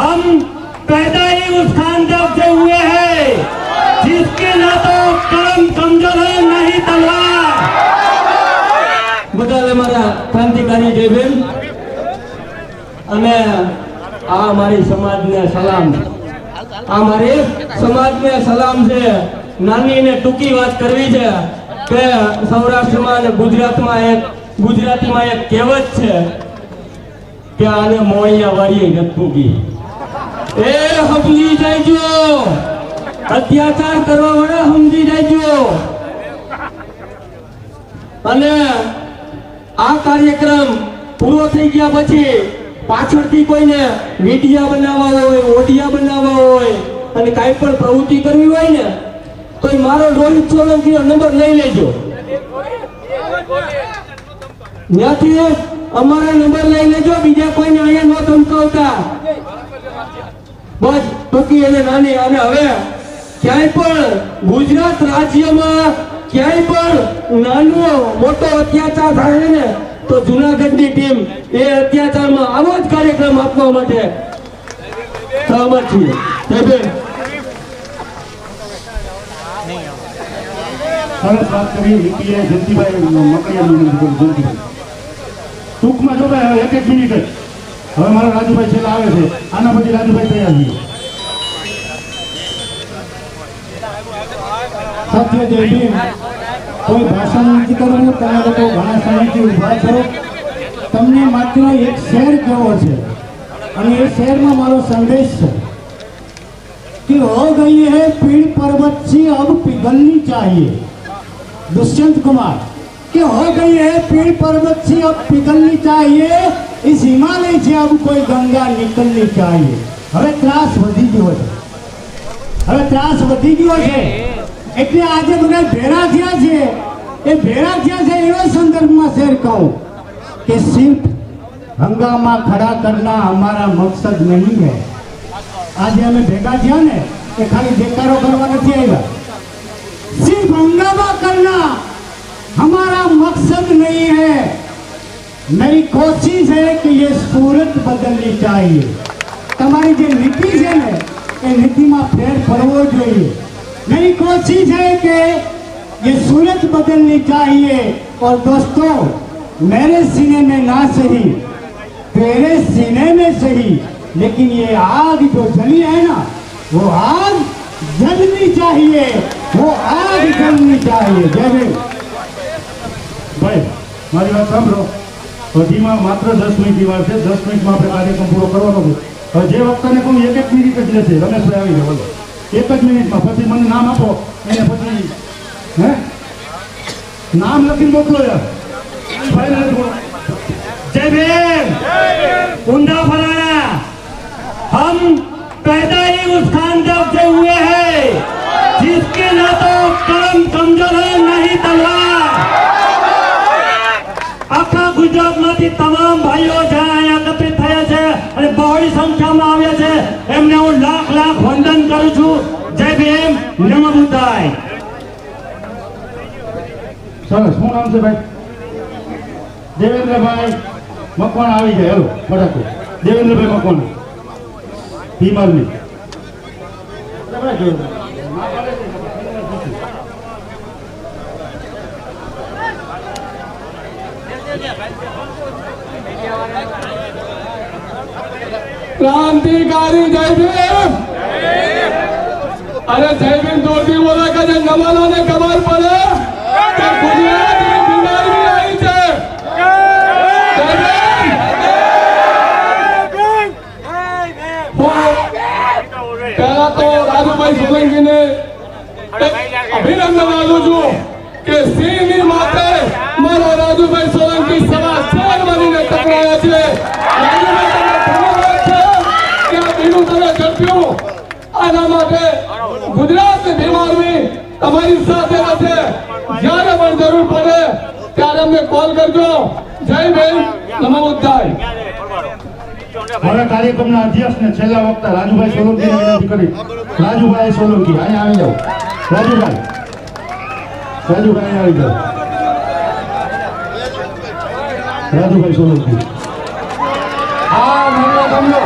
हम पैदा ही उस खानदान से हुए हैं जिसके ना तो कलम कमजोर है नहीं तलवार બધાને મારા ક્રાંતિકારી જય ભીમ અને આ મારી સમાજને સલામ આ મારી સમાજને સલામ છે નાની ને ટૂંકી વાત કરવી છે કે સૌરાષ્ટ્રમાં અને ગુજરાતમાં એક ગુજરાતીમાં એક કહેવત છે કે આને મોણિયા વાળીએ નથી મૂકી એ સમજી જાયજો. અત્યાચાર કરવા વાળા સમજી જાયજો. અને આ કાર્યક્રમ પૂરો થઈ ગયા પછી પાછળથી કોઈને મીડિયા બનાવવા હોય, ઓડિયા બનાવવા હોય અને કાંઈ પણ પ્રવૃત્તિ કરવી હોય ને તો મારો રોહિત સોલંકીનો નંબર લઈ લેજો. ત્યાંથી અમારા નંબર લઈ લેજો, બીજા કોઈને અહીંયા ન ધમકાવતા. બસ, ટૂંકી અને નાની, અને હવે ક્યાંય પણ ગુજરાત રાજ્યમાં ક્યાંય પણ નાનો, મોટો અત્યાચાર થાય ને, તો જુનાગઢની ટીમ એ અત્યાચારમાં આવો જ કાર્યક્રમ આપવા માટે સહમત છીએ ટૂંકમાં જો એક એક મિનિટ. હવે મારા રાજુભાઈ છેલ્લા આવે છે આના પછી રાજુભાઈ તૈયાર છીએ સત્ય જય ભીમ કોઈ ભાષણ નથી કરવું તમે લોકો ઘણા સમયથી ઉભા છો તમને માત્ર એક શેર કહેવો છે અને એ શેરમાં મારો સંદેશ છે कि हो गई है पीड़ पर्वत सी अब पिघलनी चाहिए दुष्यंत कुमार कि हो गई है पीड़ पर्वत सी अब पिघलनी चाहिए इस हिमालय से अब कोई गंगा निकलनी चाहिए હવે ત્રાસ વધી ગયો છે હવે ત્રાસ વધી ગયો છે એટલે આજે બધા ભેરા થયા છે એ ભેરા થયા છે એવા સંદર્ભમાં શેર કહું કે સિર્ફ હંગામા ખડા કરના હમારા મકસદ નહીં है આજે અમે ભેગા થયા ને એ ખાલી દેકારો કરવા નથી આવ્યા सिर्फ हंगामा करना हमारा मकसद नहीं है मेरी कोशिश है कि ये सूरत बदलनी चाहिए તમારી જે નીતિ છે ને એ નીતિમાં ફેર પડવો જોઈએ मेरी कोशिश है कि ये सूरत बदलनी चाहिए और दोस्तों मेरे सीने में ना सही तेरे सीने में सही लेकिन ये आग जो जली है ना वो आग जलनी चाहिए वो आग जलनी चाहिए जय भीम ભાઈ મારી વાત સાંભળો હજીમાં માત્ર દસ મિનિટની વાર છે દસ મિનિટમાં આપણે કાર્યક્રમ પૂરો કરવાનો છે હવે જે વક્તાને કહું એક એક મિનિટ જ રહેશે રમેશભાઈ આવી જાઓ બોલો એક જ મિનિટમાં પછી મને નામ આપો એને પછી હે નામ લખીને મોકલો યાર ભાઈને નથી બોલો. जय भीम कुंडा फलाना हम पैदा ही उस खानदान से हुए हैं जिसके ना तो कलम कमजोर है नहीं तलवार કરું છું. જય ભીમ. નમઃ બુદ્ધાય. સરસ. શું નામ છે ભાઈ? દેવેન્દ્રભાઈ મકવાણા આવી જાય હેલો ફટાકો દેવેન્દ્રભાઈ મકવાણા. ભીમ આર્મી. ક્રાંતિકારી જય ભીમ. અરે જય દોરતી બોલે કે જે નમાલાને ખબર પડે કે ગુજરાતની બીમારી આવી છે. પહેલા તો રાજુભાઈ સોલંકીને અભિનંદન આપું છું કે સિંહની માથે મારા રાજુભાઈ સોલંકી સવા શેર બનીને ટકરાયા છે. આના માટે ગુજરાતની બીમારી તમારી સાથે હશે જ્યારે પણ જરૂર પડે ત્યારે અમને કોલ કરજો. જય ભીમ. નમો ઉદ્ધાય હવે કાર્યક્રમના અધ્યક્ષ ને છેલ્લા વખતે રાજુભાઈ સોલંકી વિનંતી કરી. રાજુભાઈ સોલંકી અહીંયા આવી જાઓ. રાજુભાઈ. રાજુભાઈ આવી જાઓ. રાજુભાઈ સોલંકી. આ મામલો તમને.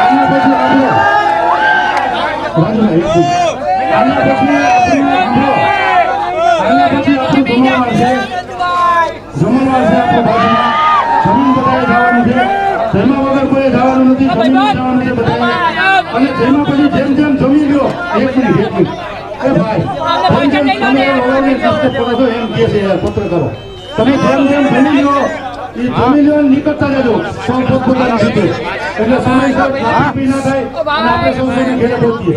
આના પછી રાજુભાઈ, પત્રકારો તમે જેમ જેમ જમી લ્યો એ જમી અને નીકળતા જજો સૌ પોતપોતાની રીતે એટલે બી ના થાય અને આપણે સૌ સૌને ઘેરે પહોંચીએ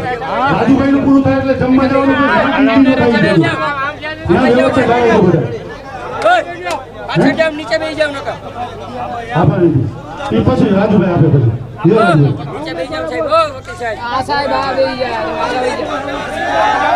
રાજુભાઈનું પૂરું થાય એટલે જમવા જવાનું છે શાંતિથી ખાઈ જવું. ત્યાં વ્યવસ્થિત આવે બધા નીચે બેસી જાવ નકર એ પછી રાજુભાઈ આપે પછી સાહેબ ઓ આ સાહેબ આ બેસી જાય આ બેસી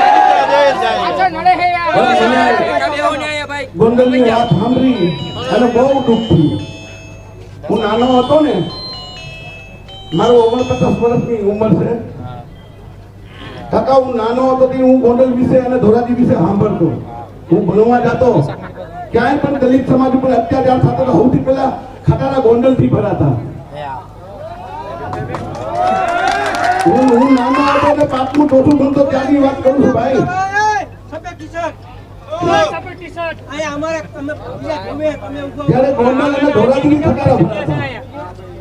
પાછળ નડે હે યાર બસ અને બેહો ને આયા વાત સાંભળી અને બહુ દુઃખ થયું. હું નાનો હતો ને, મારો ઓગણપચાસ વર્ષની ઉંમર છે. કાકા, હું નાનો હતો તે હું ગોંડલ વિશે અને ધોરાજી વિશે સાંભળતો. હું ભણવા જતો. ક્યાંય પણ દલિત સમાજ ઉપર અત્યાચાર થતો તો સૌથી પહેલા ખટારા ગોંડલથી ભરાતા. હું હું નાનો હતો એટલે પાંચમું ચોથું ભણતો ત્યાંની વાત કરું છું ભાઈ.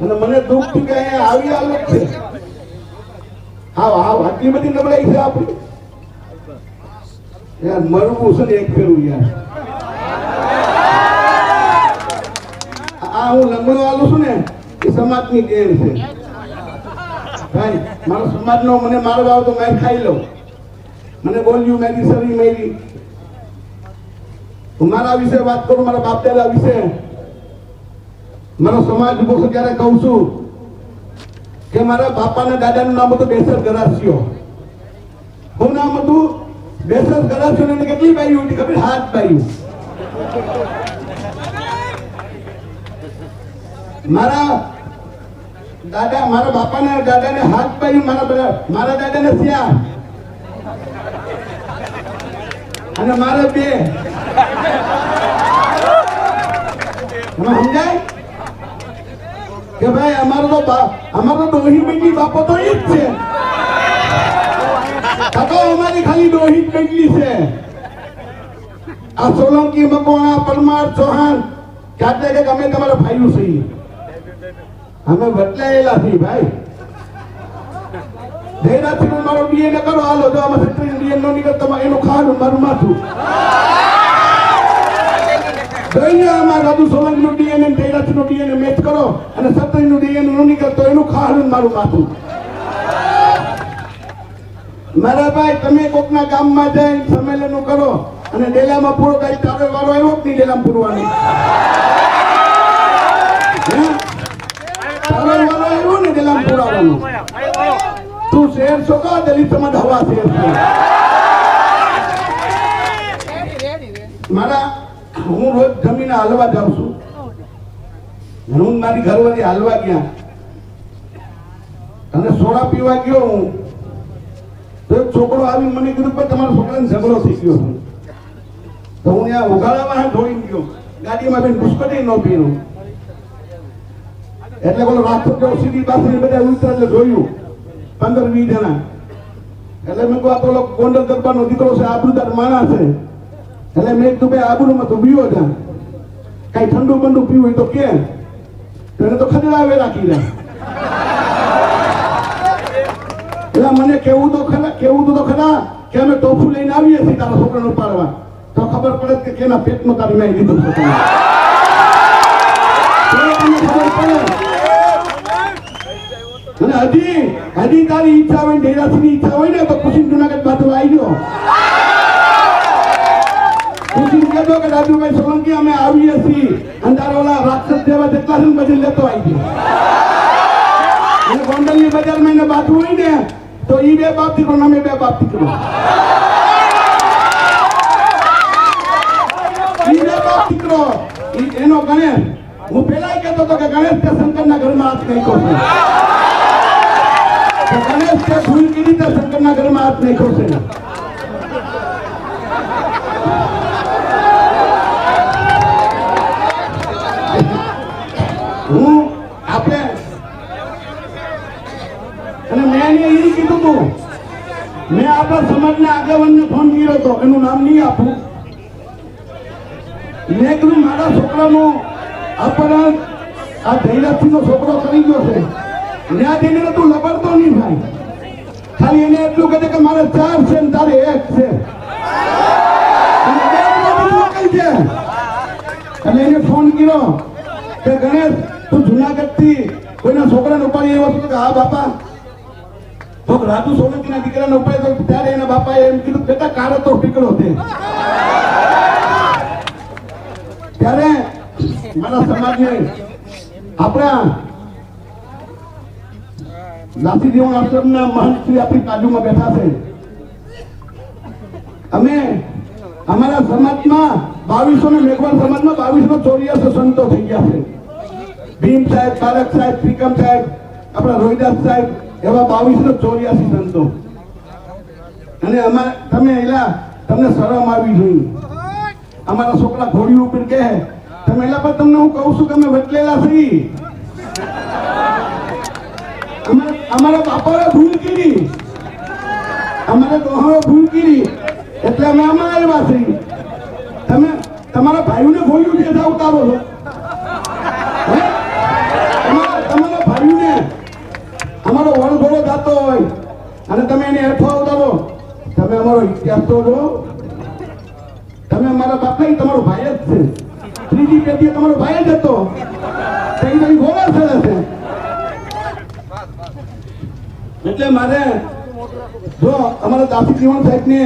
અને મને નબળાઈ છે આપણી. યાર, મરવું ને એક યાર. આ હું લંગડો આલું છું ને સમાજની દેણ છે. ભાઈ, મારો સમાજનો મને મારો આવે તો મેં ખાઈ લઉં. મને બોલ્યું મેરી સરી મેરી. મારા વિશે વાત કરું, મારા બાપ દાદા વિશે. મારો સમાજ ઊભો ત્યારે કહું છું કે મારા બાપા ને દાદાનું નામ હતું બેસર ગરાસિયો. શું નામ હતું બેસર ગરાસિયો ને કેટલી બાયું હતી ખબર? હાથ બાયું મારા દાદા, મારા બાપા ને દાદા ને હાથ પાયું મારા મારા દાદા ને શ્યા અને મારે બે કે આ સોલંકી મકવાણા પરમાર ચૌહાણ ક્યાંક ને અમે તમારા ભાઈઓ છીએ અમે બદલાયેલા છીએ ભાઈ જયરાજસિંહ મારો ડીએનએ કરો હાલો જો આમાં એનું ખાવાનું મારું માથું દઈને આમાં રાજુ સોલંકી નું ડીએનએ જયરાજસિંહનું ડીએનએ મેચ કરો અને સત્રી નું ડીએનએ નું નીકળતો એનું ખાવાનું મારું માથું. મારા ભાઈ તમે કોકના ગામમાં જઈને સંમેલનો કરો અને ડેલામાં પૂરો થાય તારે વારો આવ્યો જ નહીં ડેલામાં પૂરવાની? તારે આવ્યો ને ડેલામાં પૂરાવાનો? તું શેર છો કા દલિત સમાજ હવા શેર છે? મારા હું રોજ જમીને હાલવા જાઉં છું. હું મારી ઘરવાળી હાલવા ગયા. અને સોડા પીવા ગયો હું. તો છોકરો આવી મને કીધું પણ તમારા છોકરાને ઝઘડો થઈ ગયો તો હું ત્યાં ઉગાડામાં ધોઈ ગયો. ગાડીમાં બેન પુષ્કટી ન પીનું એટલે બોલો રાસ્તો જો સીધી પાસે બધા ઉતરા એટલે જોયું. પંદર વીસ જણા. એટલે મેં કહું આ તો ગોંડલ દરબારનો દીકરો છે આબરૂદાર માણસ છે. એટલે મેં કીધું, ભાઈ, આબરૂમાં તો બીયો જા કઈ ઠંડુ બંડુ પીવું તો કે. તો એને તો ખદડાવે રાખી દે એટલે મને કેવું તો ખરા, કેવું તો ખરા કે અમે ટોફું લઈને આવીએ છીએ તારા છોકરાને ઉપાડવા. તો ખબર પડે કે કેના પેટમાં તારી મેં લીધું છે અને હજી હજી તારી ઈચ્છા હોય ડેરાસીની ઈચ્છા હોય ને, તો ખુશી જુનાગઢ બાજુ આવી ગયો. ખુશી કહેતો કે દાદુભાઈ સોલંકી અમે આવીએ છીએ. અંધારોલા રાક્ષસ જેવા જેટલા છે બધી લેતો આવી અને ગોંડલની બજારમાં એને બાજુ હોય ને, તો એ બે બાપ દીકરો અમે બે બાપ દીકરો. બે બાપ દીકરો. ગણેશ. હું પેલા કહેતો હતો કે ગણેશ તે શંકરના ઘરમાં હાથ નહીં તો ગણેશ તે ભૂલ કરી તે શંકરના ઘરમાં હાથ નહીં ખોશે હું આપણે અને મેં એને એ કીધું હતું મેં આપણા સમાજના આગેવાનને ફોન કર્યો હતો. એનું નામ નહીં આપું. મેં કીધું, મારા છોકરાનો અપહરણ આ ધૈરાજસિંહનો છોકરો કરી ગયો છે. ત્યાં જઈને તું લબડતો નહીં ભાઈ. ખાલી એને એટલું કહે કે મારે ચાર છે ને તારે એક છે. અને એને ફોન કર્યો કે, ગણેશ તું જુનાગઢથી કોઈના છોકરાને ઉપાડી આવ્યો છો હા બાપા? તો રાજુ સોલંકીના દીકરાને ઉપાડી તો ત્યારે એના બાપા એમ કીધું, બેટા કારો તો ટીકડો છે. ત્યારે મારા સમાજને આપણા લાસી દેવણ આશ્રમના મહંત શ્રી આપણી બાજુમાં બેઠા છે. અમે અમારા સમાજમાં બાવીસો ને મેઘવાન સમાજમાં બાવીસો ચોર્યાસી સંતો થઈ ગયા છે. ભીમ સાહેબ તારક સાહેબ શ્રીકમ સાહેબ, આપણા રોહિદાસ સાહેબ, એવા બાવીસો ચોર્યાસી સંતો. અને અમારે તમે એલા, તમને શરમ આવી જોઈએ અમારા છોકરા ઘોડી ઉપર કહે, તમે એલા પર તમને હું કહું છું કે અમે વટલેલા છીએ. અમારા બાપાએ ભૂલ કરી. અમારા ડોહાએ ભૂલ કરી. એટલે અમે આમાં આવ્યા છીએ. તમે, તમારા ભાઈઓને ભોયું છે ઉતારો છો હે? તમારા તમારા ભાઈઓને અમારો જાતો હોય. અને તમે એને હેરફાવ કરો. તમે અમારો ઇતિહાસ તો જો તમે અમારા બાપ તમારો ભાઈ જ છે. ત્રીજી પેઢી તમારો ભાઈ જ હતો. તો એ તમે ગોળા થયા છે. એટલે મારે જો અમારા દાસી જીવન સાહેબ ને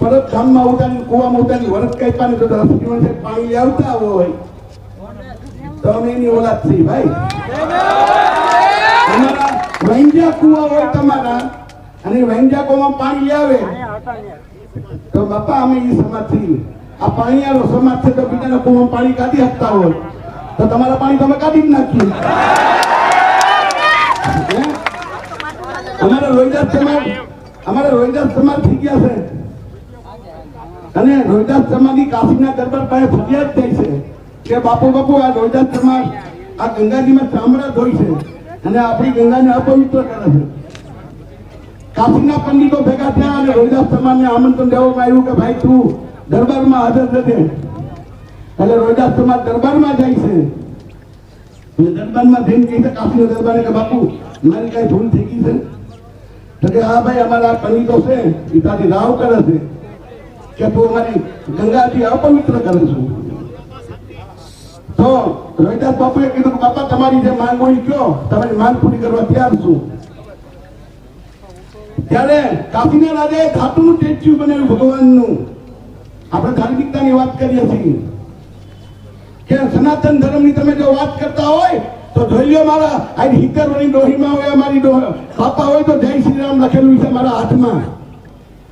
પરત ગામમાં ઉતારી કુવામાં ઉતારી વરસ કાપ્યા ને તો દાસી જીવન સાહેબ પાણી લઈ આવતા હોય. તો અમે એની ઓલાદ છીએ, ભાઈ. વૈંજા કુવા હોય તમારા અને વૈંજા કુવામાં પાણી આવે. તો બાપા અમે એ સમાજ છીએ. આ આવો સમાજ છે તો બીજાના કુવામાં પાણી કાઢી આપતા હોય. તો તમારા પાણી તમે કાઢી જ નાખ્યું અમારે અમારા રોહિદાસ સમાજ અમારા રોહિદાસ સમાજ થઈ ગયા છે. અને રોહિદાસ સમાજની કાશીના દરબાર પાસે ફરિયાદ થઈ છે કે બાપુ બાપુ આ રોહિદાસ સમાજ આ ગંગાજીમાં ચામડા ધોઈ છે. અને આપણી ગંગાને અપવિત્ર કરે છે. કાશીના પંડિતો ભેગા થયા અને રોહિદાસ સમાજને આમંત્રણ દેવામાં આવ્યું કે ભાઈ તું દરબારમાં હાજર થશે એટલે રોહિદાસ સમાજ દરબારમાં જાય છે. અને દરબારમાં જઈને કહી છે કાશીના દરબારને કે બાપુ, મારી કઈ ભૂલ થઈ ગઈ છે? તો કે હા ભાઈ, અમારા પંડિતો છે એ રાવ કરે છે કે તું અમારી ગંગાથી અપવિત્ર કરે છું. તો રોહિદાસ બાપુએ કીધું બાપા, તમારી જે માંગણી કયો તમારી માંગ પૂરી કરવા તૈયાર છું. ત્યારે કાશીના રાજાએ ધાતુનું સ્ટેચ્યુ બનાવ્યું ભગવાનનું. આપણે ધાર્મિકતાની વાત કરીએ છીએ. કે સનાતન ધર્મની તમે જો વાત કરતા હોય, તો જોઈ લો મારા આ હિતર વળી ડોહીમાં હોય ડોહ બાપા હોય તો જય શ્રી રામ લખેલું છે મારા હાથમાં.